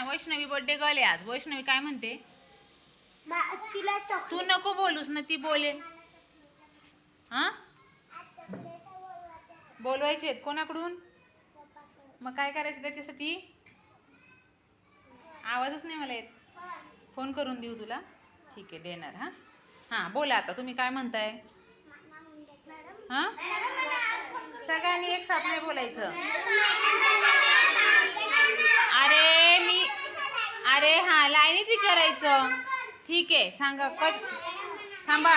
ना वैष्णवी बर्थडे आहे आज. वैष्णवी काय म्हणते? मा- तिला चॉकलेट तू नको बोलूस ना ती बोलेल. हा? बोलवायचे आहेत कोणाकडून? मग काय करायचं त्याच्यासाठी? आवाजच नाही मला येत. फोन करून देऊ तुला. ठीक आहे देणार हां? हां बोला आता तुम्ही काय म्हणताय? हां? सगळ्यांनी एक साथ नाही बोलायचं. अरे अरे हां लाईनीत विचारायचं. ठीक आहे सांगा कश थांबा.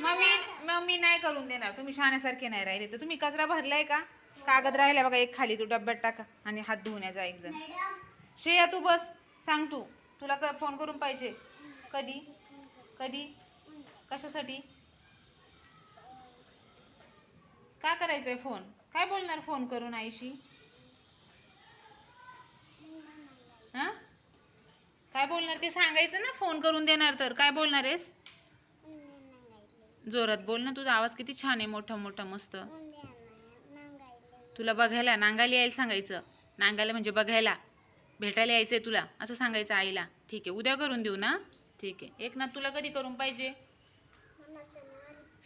मग मी मग मी नाही करून देणार. तुम्ही शाण्यासारखे नाही राहिले. तर तुम्ही कचरा भरलाय का? कागद राहिला बघा एक खाली तू डब्यात टाका आणि हात धुवण्याचा एक जण. श्रेया तू बस. सांग तू. तुला क फोन करून पाहिजे. कधी? कधी? कशासाठी? का करायचंय फोन? काय बोलणार फोन करून आईशी हा काय बोलणार? ते सांगायचं ना फोन करून देणार तर. काय बोलणार आहेस? जोरात बोल ना तुझा आवाज किती छान आहे मोठा मोठा मस्त. तुला बघायला नांगायला यायला सांगायचं. नांगायला म्हणजे बघायला. भेटायला यायचं आहे तुला असं सांगायचं आईला. ठीक आहे उद्या करून देऊ ना? ठीक आहे. एक ना तुला कधी करून पाहिजे?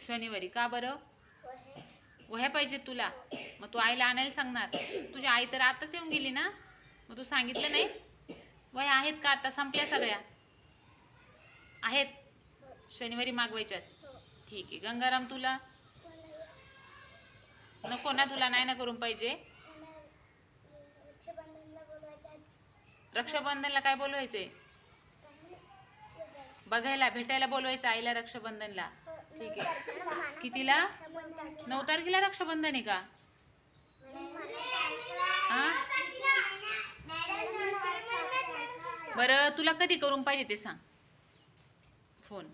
शनिवारी. का बरं? वह्या पाहिजेत तुला. मग तू आईला आणायला सांगणार. तुझी आई तर आताच येऊन गेली ना? मग तू सांगितलं नाही? वय आहेत का आता? संपल्या सगळ्या? आहेत? शनिवारी मागवायच्यात? ठीक आहे. गंगाराम तुला? नको ना तुला नाही ना करून पाहिजे. रक्षाबंधनला काय बोलवायचे बघायला भेटायला बोलवायचं आईला रक्षाबंधनला. ठीक आहे. कितीला? नऊ तारखेला रक्षाबंधन आहे का? हा? बरं तुला कधी करून पाहिजे ते सांग. फोन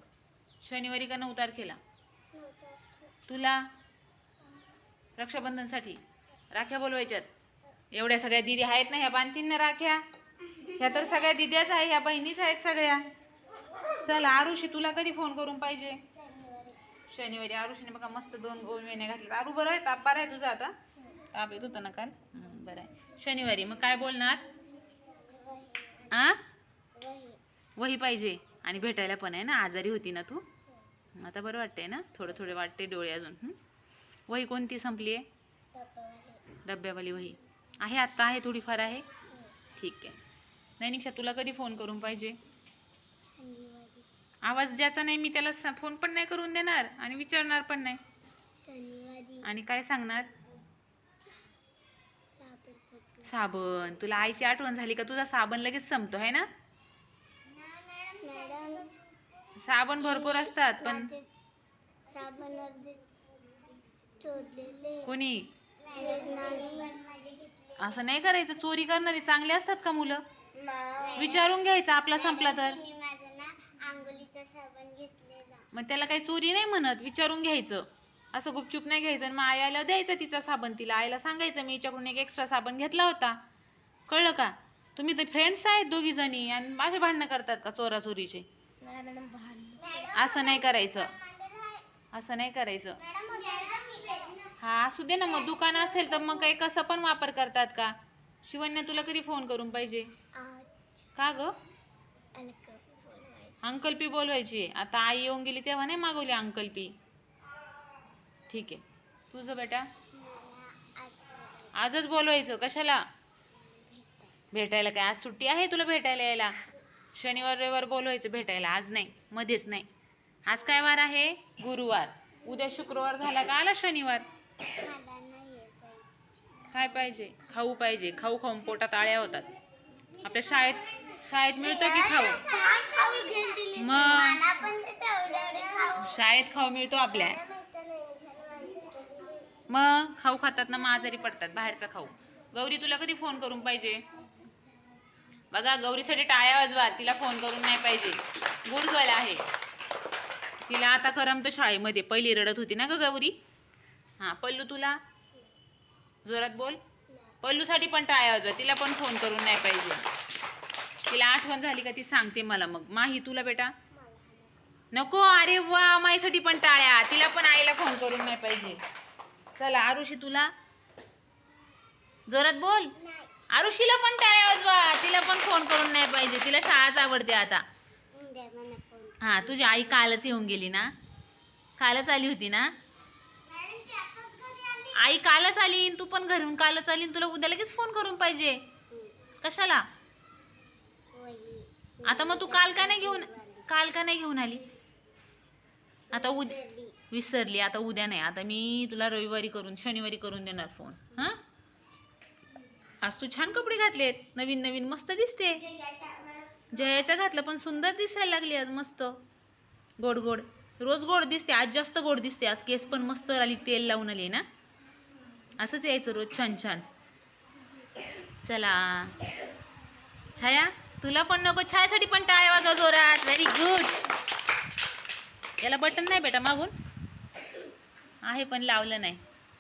शनिवारी का नऊ तारखेला तुला? रक्षाबंधनसाठी. राख्या बोलवायच्यात. एवढ्या सगळ्या दिदी आहेत ना ह्या बांधतील ना राख्या? ह्या तर सगळ्या दिद्याच आहे ह्या बहिणीच आहेत सगळ्या. चल आरुषी तुला कधी फोन करून पाहिजे? शनिवारी आरुषीने बघा मस्त दोन गोल महिने घातले आरू बरं आहे ताप बरं आहे तुझा आता? ताप येत होता ना काल? बरं आहे. शनिवारी मग काय बोलणार? आ? वही पाहिजे. आणि भेटायला पण आहे ना आजारी होती ना तू? आता बरं वाटतंय ना? थोडं थोडं वाटते डोळे अजून? वही कोणती संपली आहे? डब्यावाली वही. आहे आत्ता आहे थोडीफार आहे? ठीक आहे. नाही निक्षा तुला कधी फोन करून पाहिजे? आवाज ज्याचा नाही मी त्याला फोन पण नाही करून देणार आणि विचारणार पण नाही. आणि काय सांगणार? साबण तुला आईची आठवण झाली का? तुझा साबण लगेच संपतो आहे ना? साबण भरपूर असतात पण साबण अर्धे चोरलेले. कोणी? असं नाही करायचं चोरी करणारी चांगली असतात का मुलं? विचारून घ्यायचं आपला संपला तर. मग त्याला काही चोरी नाही म्हणत विचारून घ्यायचं. असं गुपचूप नाही घ्यायचं आणि मग आल्यावर द्यायचं तिचा साबण तिला. आईला सांगायचं मी हिच्याकडून एक एक्स्ट्रा साबण घेतला होता. कळलं का? तुम्ही तर फ्रेंड्स आहेत दोघी जणी आणि माझे भांडणं करतात का चोराचोरीचे? असं नाही करायचं. असं नाही करायचं. हा असू दे ना मग दुकान असेल तर मग काही कसं पण वापर करतात का? शिवण्या तुला कधी फोन करून पाहिजे? का ग? अंकल पी बोलवायची. आता आई येऊन गेली तेव्हा नाही मागवली अंकल्पी ठीक आहे. तुझं बेटा? आजच बोलवायचं. कशाला? भेटायला काय? आज सुट्टी आहे तुला भेटायला यायला? शनिवार रविवार बोलवायचं भेटायला. आज नाही मध्येच नाही. आज काय वार आहे? गुरुवार. उद्या शुक्रवार झाला का आला शनिवार? काय पाहिजे? खाऊ पाहिजे. खाऊ खाऊन पोटात आळ्या होतात. आपल्या शाळेत शाळेत मिळतो की खाऊ? मग? शाळेत खाऊ मिळतो आपल्या. मग? खाऊ खातात ना मग आजारी पडतात. बाहेरचा खाऊ. गौरी तुला कधी फोन करून पाहिजे? बघा गौरीसाठी टाळ्या वाजवा. तिला फोन करून नाही पाहिजे. गुड गर्ल आहे. तिला आता करमत शाळेमध्ये. पहिली रडत होती ना ग गौरी? हां पल्लू तुला? जोरात बोल. पल्लूसाठी पण टाळ्या वाजवा. तिला पण फोन करून नाही पाहिजे. तिला आठवण झाली का ती सांगते मला मग. माही तुला बेटा? नको अरे वा माईसाठी पण टाळ्या. तिला पण आईला फोन करून नाही पाहिजे. चला आरुषी तुला? जोरात बोल. आरुषीला पण टाळ्या वाजवा. तिला फोन करून नाही पाहिजे. तिला शाळाच आवडते आता. हां तुझी आई कालच येऊन गेली ना? कालच आली होती ना? आई कालच आली तू पण घरून कालच आली तुला उद्या लगेच फोन करून पाहिजे. कशाला? आता मग तू काल का नाही घेऊन काल का नाही घेऊन आली? आता उद्या विसरली. आता उद्या नाही. आता मी तुला रविवारी करून शनिवारी करून देणार फोन हां? आज तू छान कपडे घातलेत. नवीन नवीन मस्त दिसते. जयाचं घातलं पण सुंदर दिसायला लागली आज मस्त. गोड गोड. रोज गोड दिसते आज जास्त गोड दिसते. आज केस पण मस्त आली तेल लावून आली ना? असंच यायचं रोज छान छान. चला. छाया तुला पण नको. छायासाठी पण टाळ्या वाजवा जोरात. व्हेरी गुड याला बटन नाही बेटा मागून? आहे पण लावलं नाही.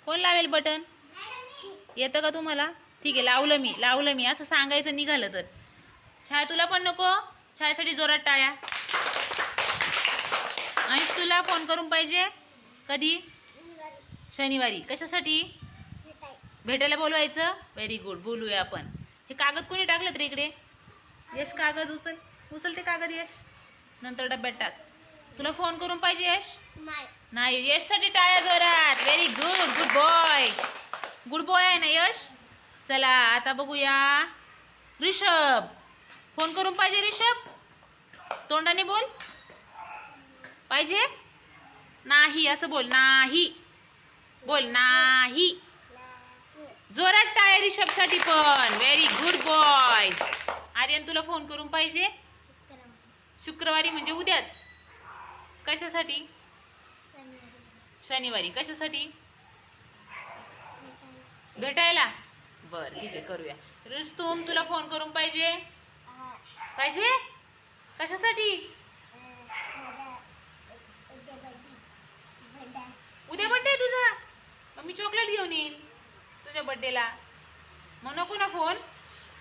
कोण लावेल बटन येतं का तुम्हाला? ठीक आहे लावलं मी लावलं मी. असं सांगायचं निघालं तर. छाया तुला पण नको. छायासाठी जोरात टाळ्या. अंश तुला फोन करून पाहिजे. कधी? शनिवारी. कशासाठी? भेटायला बोलवायचं? व्हेरी गुड बोलूया आपण. हे कागद कोणी टाकलं तर इकडे? यश कागद उचल. उचल ते कागद यश. नंतर डब्यात टाक. तुला फोन करून पाहिजे यश? नाही. नाही. यशसाठी टाळ्या जोरात. Very good good boy good boy आहे ना यश? चला आता बघूया. ऋषभ फोन करून पाहिजे ऋषभ? तोंडाने बोल. पाहिजे? नाही असं बोल नाही. बोल नाही. जोरात टाळ्या ऋषभसाठी पण. व्हेरी गुड बॉय आर्यन तुला फोन करून पाहिजे. शुक्रवारी म्हणजे उद्याच. कशासाठी? शनिवारी. कशासाठी? भेटायला. बर ठीक आहे करूया. रुस्तुम तुला फोन करून पाहिजे? पाहिजे? कशासाठी? उद्या बड्डे तुझा. मग मी चॉकलेट घेऊन येईन तुझ्या बड्डेला मग नको ना फोन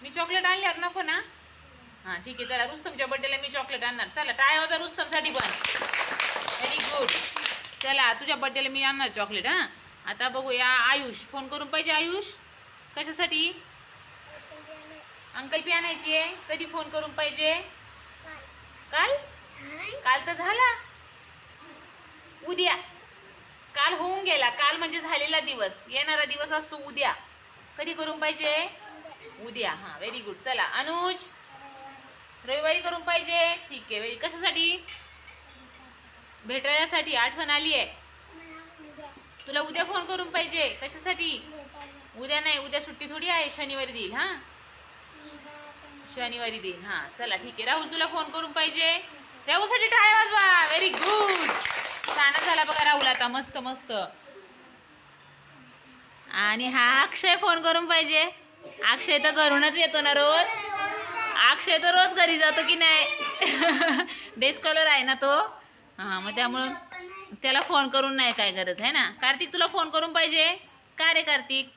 मी चॉकलेट आणल्यावर नको ना? हां ठीक आहे चला रुस्तमच्या बड्डेला मी चॉकलेट आणणार. चला टाळ्या होता रुस्तमसाठी पण. व्हेरी गुड चला तुझ्या बड्डेला मी आणणार चॉकलेट हां. आता बघूया आयुष. फोन करून पाहिजे आयुष? कशासाठी? अंकल पी आणायची आहे. कधी फोन करून पाहिजे? काल? काल तर झाला. उद्या. काल होऊन गेला. काल म्हणजे झालेला दिवस. येणारा दिवस असतो उद्या. कधी करून पाहिजे? उद्या. हां व्हेरी गुड चला अनुज. रविवारी करून पाहिजे. ठीक आहे. व्हेरी कशासाठी? भेटायसाठी आठवण आली आहे. तुला उद्या फोन करून पाहिजे. कशासाठी? उद्या नाही उद्या सुट्टी थोडी आहे शनिवारी देईल हां? शनिवारी देईल हां. चला ठीक आहे. राहुल तुला फोन करून पाहिजे. राहूसाठी टाळ्या वाजवा. व्हेरी गुड छानच झाला बघा राहुल आता मस्त मस्त. आणि हा अक्षय फोन करून पाहिजे. अक्षय तर घरूनच येतो ना रोज. अक्षय तर रोज घरी जातो की नाही? डेस्कॉलर आहे ना तो? हां मग त्यामुळं त्याला फोन करून नाही काय गरज आहे ना? कार्तिक तुला फोन करून पाहिजे? का रे कार्तिक?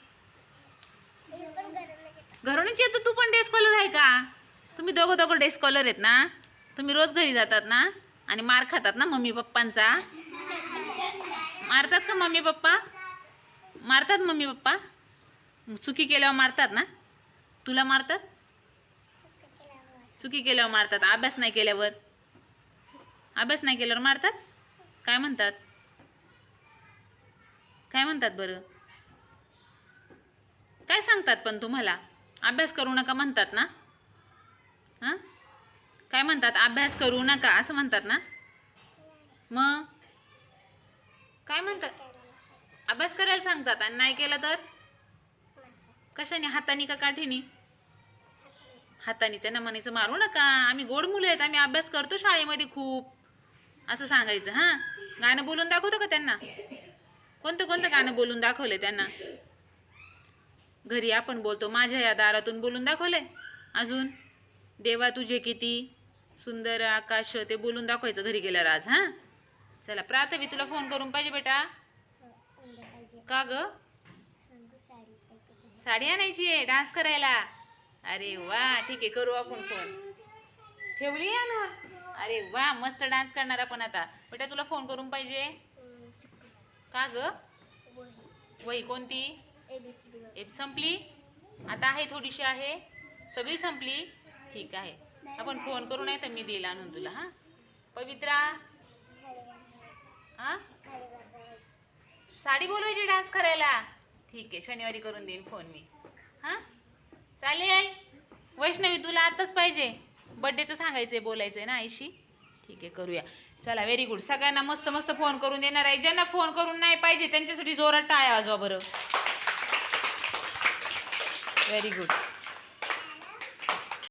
घरूनच येतो तू पण डेस्कॉलर आहे का? तुम्ही दोघं दोघं डेस्कॉलर आहेत ना? तुम्ही रोज घरी जातात ना? आणि मार खातात ना मम्मी पप्पांचा? मारतात का मम्मी पप्पा? मारतात मम्मी पप्पा? चुकी केल्यावर मारतात ना? तुला मारतात? चुकी केल्यावर मारतात अभ्यास नाही केल्यावर? अभ्यास नाही केल्यावर मारतात? काय म्हणतात? काय म्हणतात बरं? काय सांगतात पण तुम्हाला? अभ्यास करू नका म्हणतात ना? हां? काय म्हणतात? अभ्यास करू नका असं म्हणतात ना? मग? काय म्हणतात? अभ्यास करायला सांगतात आणि नाही केला तर? कशाने? हाताने का काठीने? हाताने. त्यांना म्हणायचं मारू नका. आम्ही गोड मुलं आहेत. आम्ही अभ्यास करतो शाळेमध्ये खूप. असं सांगायचं हां? गाणं बोलून दाखवतं का त्यांना? कोणतं कोणतं गाणं बोलून दाखवलं त्यांना? घरी आपण बोलतो माझ्या या दारातून बोलून दाखवले अजून? देवा तुझे किती सुंदर आकाश ते बोलून दाखवायचं घरी गेल्यावर आज हां? चला प्राथवी तुला फोन करून पाहिजे बेटा. का ग? साडी आणायची आहे डान्स करायला. अरे वा ठीक आहे करू आपण फोन ठेवली आणून? अरे वा मस्त डान्स करणार आपण आता. बेटा तुला फोन करून पाहिजे. का ग? वही कोणती? ए संपली? आता आहे थोडीशी आहे. सगळी संपली? ठीक आहे. आपण फोन करू नाही तर मी देईल आणून तुला हा? पवित्रा? हा? साडी बोलवायची डान्स करायला? ठीक आहे शनिवारी करून देईन फोन मी. हा? चालेल. वैष्णवी तुला आत्ताच पाहिजे. बड्डेचं सांगायचं आहे बोलायचं आहे ना आईशी? ठीक आहे करूया. चला व्हेरी गुड सगळ्यांना मस्त मस्त फोन करून देणार आहे. ज्यांना फोन करून नाही पाहिजे त्यांच्यासाठी जोरात टाळ्या वाजवा बरं. Very good